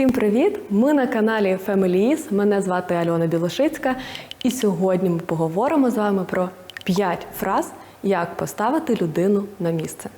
Всім привіт! Ми на каналі Family Мене звати Альона Білошицька, і сьогодні ми поговоримо з вами про 5 фраз, як поставити людину на місце.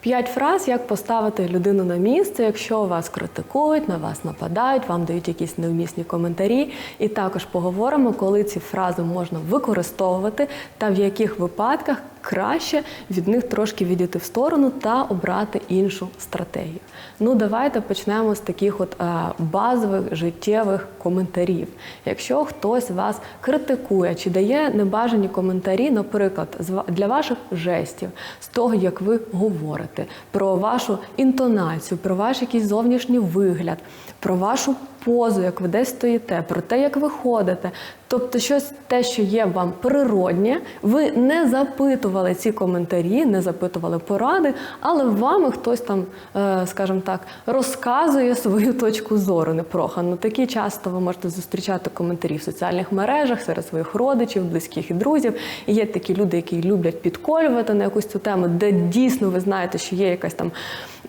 П'ять фраз, як поставити людину на місце, якщо вас критикують, на вас нападають, вам дають якісь невмісні коментарі. І також поговоримо, коли ці фрази можна використовувати та в яких випадках краще від них трошки відійти в сторону та обрати іншу стратегію. Ну, давайте почнемо з таких от е, базових життєвих коментарів. Якщо хтось вас критикує чи дає небажані коментарі, наприклад, для ваших жестів, з того, як ви говорите, про вашу інтонацію, про ваш якийсь зовнішній вигляд, про вашу позу, як ви десь стоїте, про те, як ви ходите. Тобто, щось те, що є вам природнє, ви не запитували ці коментарі, не запитували поради, але вами хтось там, е, скажімо так, розказує свою точку зору непрохану. Такі часто ви можете зустрічати коментарі в соціальних мережах серед своїх родичів, близьких і друзів. І є такі люди, які люблять підколювати на якусь цю тему, де дійсно ви знаєте, що є якась там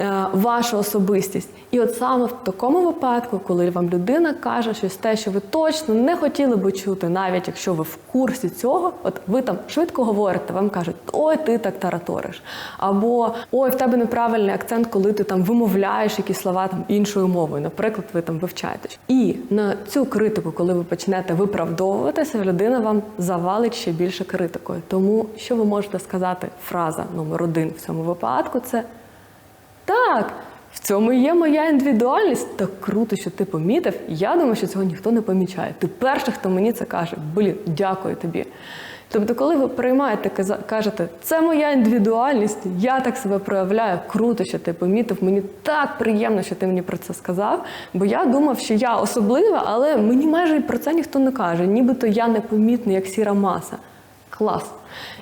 е, ваша особистість. І от саме в такому випадку, коли вам людина каже щось те, що ви точно не хотіли би чути, навіть якщо ви в курсі цього, от ви там швидко говорите, вам кажуть, ой, ти так тараториш. Або ой, в тебе неправильний акцент, коли ти там вимовляєш якісь слова там іншою мовою. Наприклад, ви там вивчаєте. І на цю критику, коли ви почнете виправдовуватися, людина вам завалить ще більше критикою. Тому що ви можете сказати, фраза номер один в цьому випадку це так, цьому і є моя індивідуальність. Так круто, що ти помітив. Я думаю, що цього ніхто не помічає. Ти перший, хто мені це каже. Блін, дякую тобі. Тобто, коли ви приймаєте, кажете, це моя індивідуальність, я так себе проявляю, круто, що ти помітив. Мені так приємно, що ти мені про це сказав. Бо я думав, що я особлива, але мені майже про це ніхто не каже. Нібито я непомітний, як сіра маса. Клас.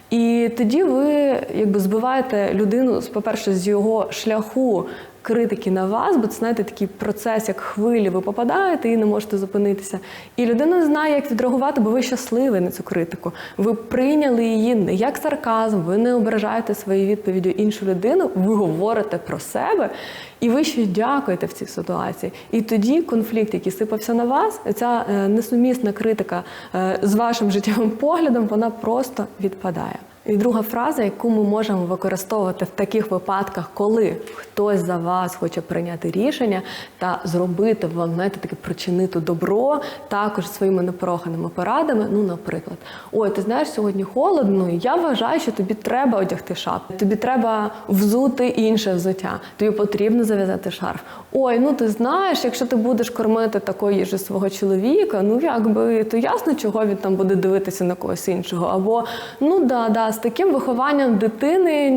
І тоді ви якби збиваєте людину, по-перше, з його шляху критики на вас, бо це знаєте такий процес, як хвилі, ви попадаєте і не можете зупинитися. І людина знає, як відреагувати, бо ви щасливі на цю критику. Ви прийняли її не як сарказм, ви не ображаєте своєю відповіддю іншу людину, ви говорите про себе, і ви ще дякуєте в цій ситуації. І тоді конфлікт, який сипався на вас, ця е, несумісна критика е, з вашим життєвим поглядом, вона просто відпадає. І друга фраза, яку ми можемо використовувати в таких випадках, коли хтось за вас хоче прийняти рішення та зробити вам, знаєте, таке причинити добро, також своїми непроханими порадами. Ну, наприклад, ой, ти знаєш, сьогодні холодно, і я вважаю, що тобі треба одягти шапку, тобі треба взути інше взуття, тобі потрібно зав'язати шарф. Ой, ну ти знаєш, якщо ти будеш кормити такої їжі свого чоловіка, ну якби то ясно, чого він там буде дивитися на когось іншого. Або ну да, да, з таким вихованням дитини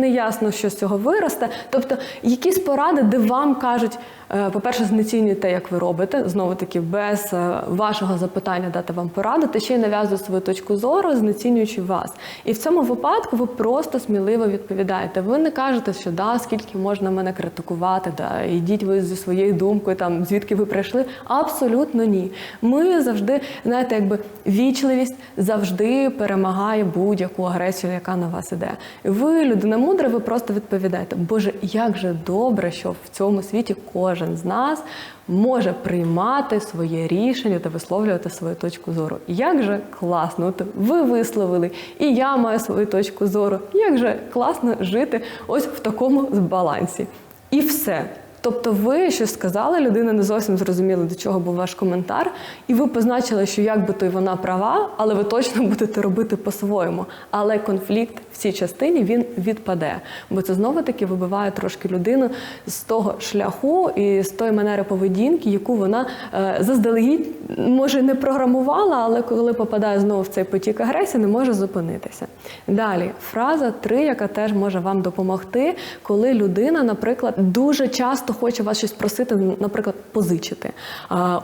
не ясно, що з цього виросте. Тобто, якісь поради, де вам кажуть, е, по-перше, знецінюйте, як ви робите, знову таки, без е, вашого запитання дати вам пораду, та ще й нав'язує свою точку зору, знецінюючи вас. І в цьому випадку ви просто сміливо відповідаєте. Ви не кажете, що да, скільки можна мене критикувати, да, ідіть ви зі своєю думкою, там звідки ви прийшли. Абсолютно ні. Ми завжди, знаєте, якби вічливість завжди перемагає будь-яку агресію, яка на вас іде. Ви, людина мудра, ви просто відповідаєте, Боже, як же добре, що в цьому світі кожен з нас може приймати своє рішення та висловлювати свою точку зору. Як же класно, от ви висловили, і я маю свою точку зору. Як же класно жити ось в такому балансі. І все. Тобто ви щось сказали, людина не зовсім зрозуміла, до чого був ваш коментар, і ви позначили, що як би то й вона права, але ви точно будете робити по-своєму. Але конфлікт в цій частині він відпаде, бо це знову таки вибиває трошки людину з того шляху і з тої манери поведінки, яку вона е, заздалегідь може не програмувала, але коли попадає знову в цей потік агресії, не може зупинитися. Далі фраза 3, яка теж може вам допомогти, коли людина, наприклад, дуже часто часто хоче вас щось просити, наприклад, позичити.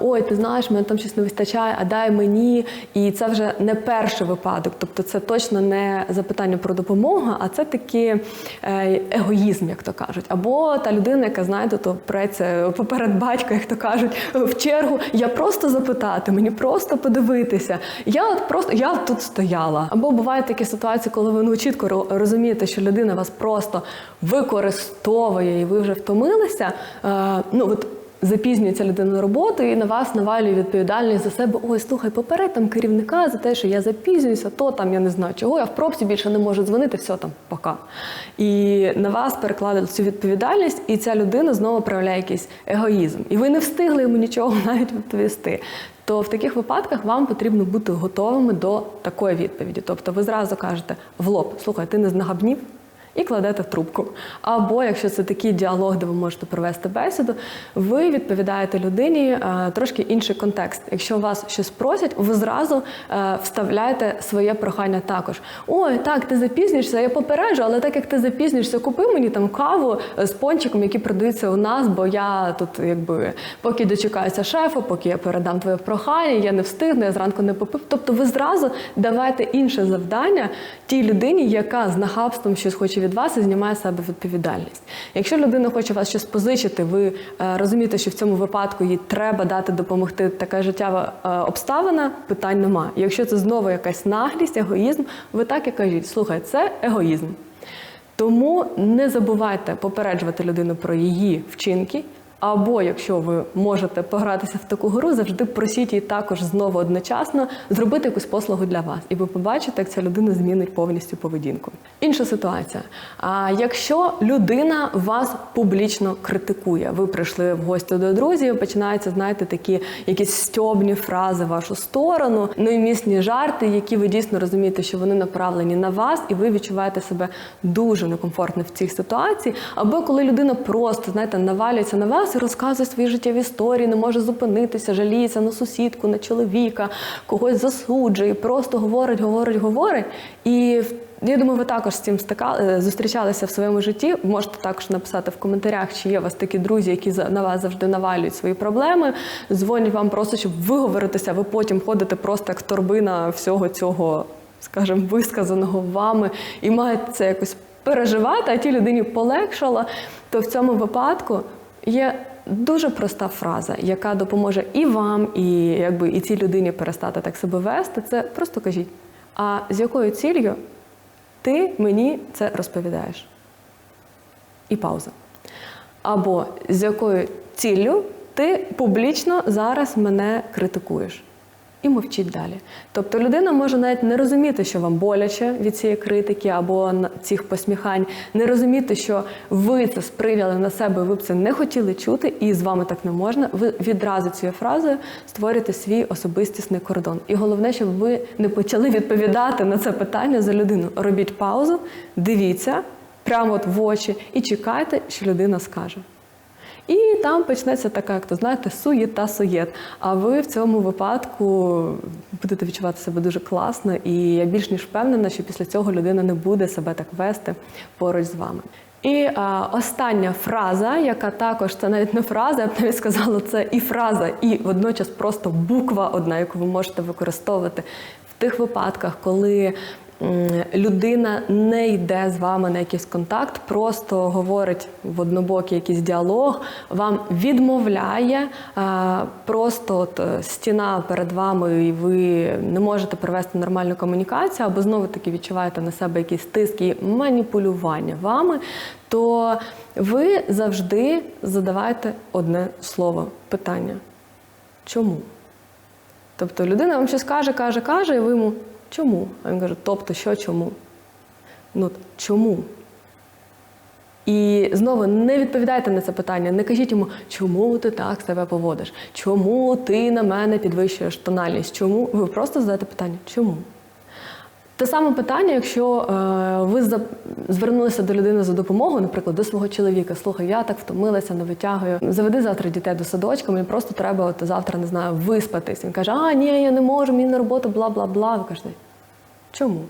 Ой, ти знаєш, мене там щось не вистачає, а дай мені. І це вже не перший випадок. Тобто, це точно не запитання про допомогу, а це такий е, егоїзм, як то кажуть. Або та людина, яка знаєте, то преться поперед батька, як то кажуть, в чергу. Я просто запитати, мені просто подивитися. Я от просто я тут стояла. Або бувають такі ситуації, коли ви ну чітко розумієте, що людина вас просто використовує, і ви вже втомилися. Е, ну от запізнюється людина на роботу і на вас навалює відповідальність за себе. Ой, слухай, поперед там керівника за те, що я запізнююся, то там я не знаю чого, я в пробці більше не можу дзвонити, все там, пока. І на вас перекладуть цю відповідальність, і ця людина знову проявляє якийсь егоїзм. І ви не встигли йому нічого навіть відповісти. То в таких випадках вам потрібно бути готовими до такої відповіді. Тобто ви зразу кажете в лоб, слухай, ти не знагабнів? І кладете трубку. Або якщо це такий діалог, де ви можете провести бесіду, ви відповідаєте людині е, трошки інший контекст. Якщо вас щось просять, ви зразу е, вставляєте своє прохання також. Ой, так, ти запізнюєшся, я попереджу, але так як ти запізнюєшся, купи мені там каву з пончиком, які продаються у нас, бо я тут, якби, поки дочекаюся шефа, поки я передам твоє прохання, я не встигну, я зранку не попив. Тобто ви зразу давайте інше завдання тій людині, яка з нахабством щось хоче від вас і знімає з себе відповідальність. Якщо людина хоче вас щось позичити, ви е, розумієте, що в цьому випадку їй треба дати допомогти така життєва е, обставина, питань нема. Якщо це знову якась наглість, егоїзм, ви так і кажіть, слухай, це егоїзм. Тому не забувайте попереджувати людину про її вчинки. Або якщо ви можете погратися в таку гру, завжди просіть її також знову одночасно зробити якусь послугу для вас, і ви побачите, як ця людина змінить повністю поведінку. Інша ситуація. А якщо людина вас публічно критикує, ви прийшли в гості до друзів, починаються, знаєте, такі якісь стьобні фрази в вашу сторону, невмісні жарти, які ви дійсно розумієте, що вони направлені на вас, і ви відчуваєте себе дуже некомфортно в цій ситуації. Або коли людина просто знаєте, навалюється на вас і розказує свої життєві історії, не може зупинитися, жаліється на сусідку, на чоловіка, когось засуджує, просто говорить, говорить, говорить. І я думаю, ви також з цим стикали, зустрічалися в своєму житті. Можете також написати в коментарях, чи є у вас такі друзі, які на вас завжди навалюють свої проблеми, дзвонять вам просто, щоб виговоритися, ви потім ходите просто як торбина всього цього, скажімо, висказаного вами, і маєте це якось переживати, а тій людині полегшало, то в цьому випадку є дуже проста фраза, яка допоможе і вам, і якби і цій людині перестати так себе вести. Це просто кажіть. А з якою ціллю ти мені це розповідаєш? І пауза. Або з якою ціллю ти публічно зараз мене критикуєш. І мовчіть далі. Тобто людина може навіть не розуміти, що вам боляче від цієї критики або цих посміхань, не розуміти, що ви це сприйняли на себе, ви б це не хотіли чути, і з вами так не можна. Ви відразу цією фразою створюєте свій особистісний кордон. І головне, щоб ви не почали відповідати на це питання за людину. Робіть паузу, дивіться прямо от в очі і чекайте, що людина скаже. І там почнеться така, як то знаєте, суєта суєт. А ви в цьому випадку будете відчувати себе дуже класно, і я більш ніж впевнена, що після цього людина не буде себе так вести поруч з вами. І а, остання фраза, яка також це навіть не фраза, я б навіть сказала, це і фраза, і водночас просто буква одна, яку ви можете використовувати в тих випадках, коли людина не йде з вами на якийсь контакт, просто говорить в однобокий якийсь діалог, вам відмовляє, просто от е, стіна перед вами, і ви не можете провести нормальну комунікацію, або знову таки відчуваєте на себе якийсь тиск і маніпулювання вами, то ви завжди задавайте одне слово питання. Чому? Тобто людина вам щось каже, каже, каже, і ви йому чому? А він каже, тобто, що чому? Ну, чому? І знову не відповідайте на це питання, не кажіть йому, чому ти так себе поводиш, чому ти на мене підвищуєш тональність, чому? Ви просто задаєте питання, чому? Те саме питання, якщо е, ви звернулися до людини за допомогою, наприклад, до свого чоловіка, слухай, я так втомилася, не витягую. Заведи завтра дітей до садочка, мені просто треба от завтра не знаю, виспатись. Він каже, а ні, я не можу, мені на роботу, бла бла бла. Ви кажете, чому?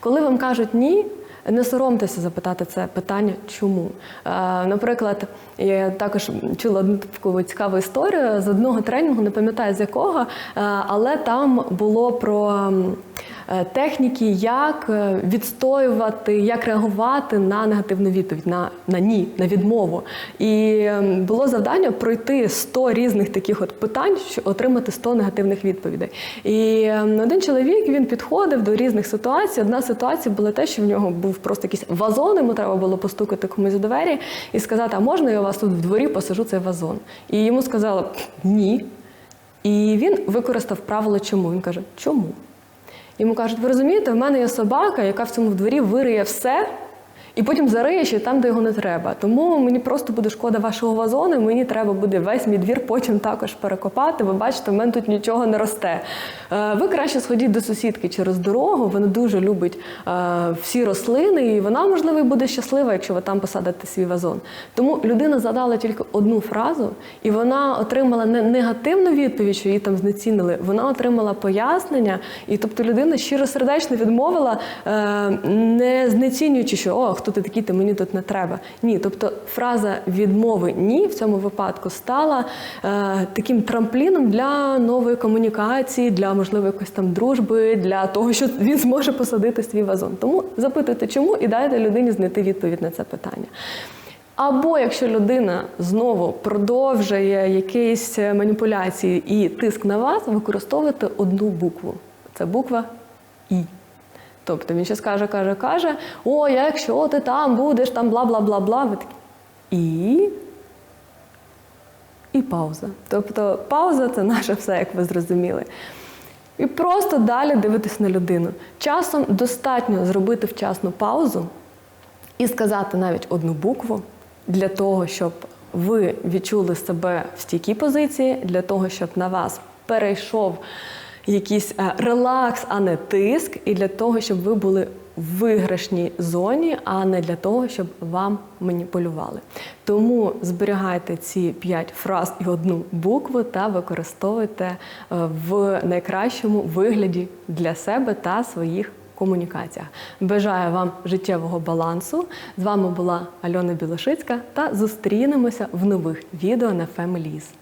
Коли вам кажуть ні, Не соромтеся запитати це питання, чому. Е, наприклад, я також чула одну таку цікаву історію з одного тренінгу, не пам'ятаю з якого, е, але там було про техніки, як е, відстоювати, як реагувати на негативну відповідь, на, на ні, на відмову. І ем, було завдання пройти 100 різних таких от питань, щоб отримати 100 негативних відповідей. І ем, один чоловік він підходив до різних ситуацій. Одна ситуація була те, що в нього був просто якийсь вазон, йому треба було постукати комусь у двері і сказати, а можна я у вас тут в дворі посажу цей вазон? І йому сказали ні. І він використав правило чому. Він каже, чому? Йому кажуть, ви розумієте, в мене є собака, яка в цьому дворі вириє все. І потім зариє ще там, де його не треба. Тому мені просто буде шкода вашого вазону, мені треба буде весь мій двір потім також перекопати. Ви бачите, в мене тут нічого не росте. Е, Ви краще сходіть до сусідки через дорогу. Вона дуже любить е, всі рослини, і вона, можливо, буде щаслива, якщо ви там посадите свій вазон. Тому людина задала тільки одну фразу, і вона отримала не негативну відповідь, що її там знецінили. Вона отримала пояснення, і тобто людина щиросердечно відмовила, е, не знецінюючи, що о, хто ти такий, ти мені тут не треба. Ні, тобто фраза відмови ні в цьому випадку стала е, таким трампліном для нової комунікації, для можливо якоїсь там дружби, для того, що він зможе посадити свій вазон. Тому запитуйте, чому і дайте людині знайти відповідь на це питання. Або якщо людина знову продовжує якісь маніпуляції і тиск на вас, використовуйте одну букву. Це буква І. Тобто він ще скаже, каже, каже: О, якщо ти там будеш, там бла бла бла бла. Ви такі І. І пауза. Тобто пауза це наше все, як ви зрозуміли. І просто далі дивитись на людину. Часом достатньо зробити вчасну паузу і сказати навіть одну букву для того, щоб ви відчули себе в стійкій позиції, для того, щоб на вас перейшов якийсь е, релакс, а не тиск, і для того, щоб ви були в виграшній зоні, а не для того, щоб вам маніпулювали. Тому зберігайте ці п'ять фраз і одну букву та використовуйте е, в найкращому вигляді для себе та своїх комунікаціях. Бажаю вам життєвого балансу. З вами була Альона Білошицька та зустрінемося в нових відео на Families.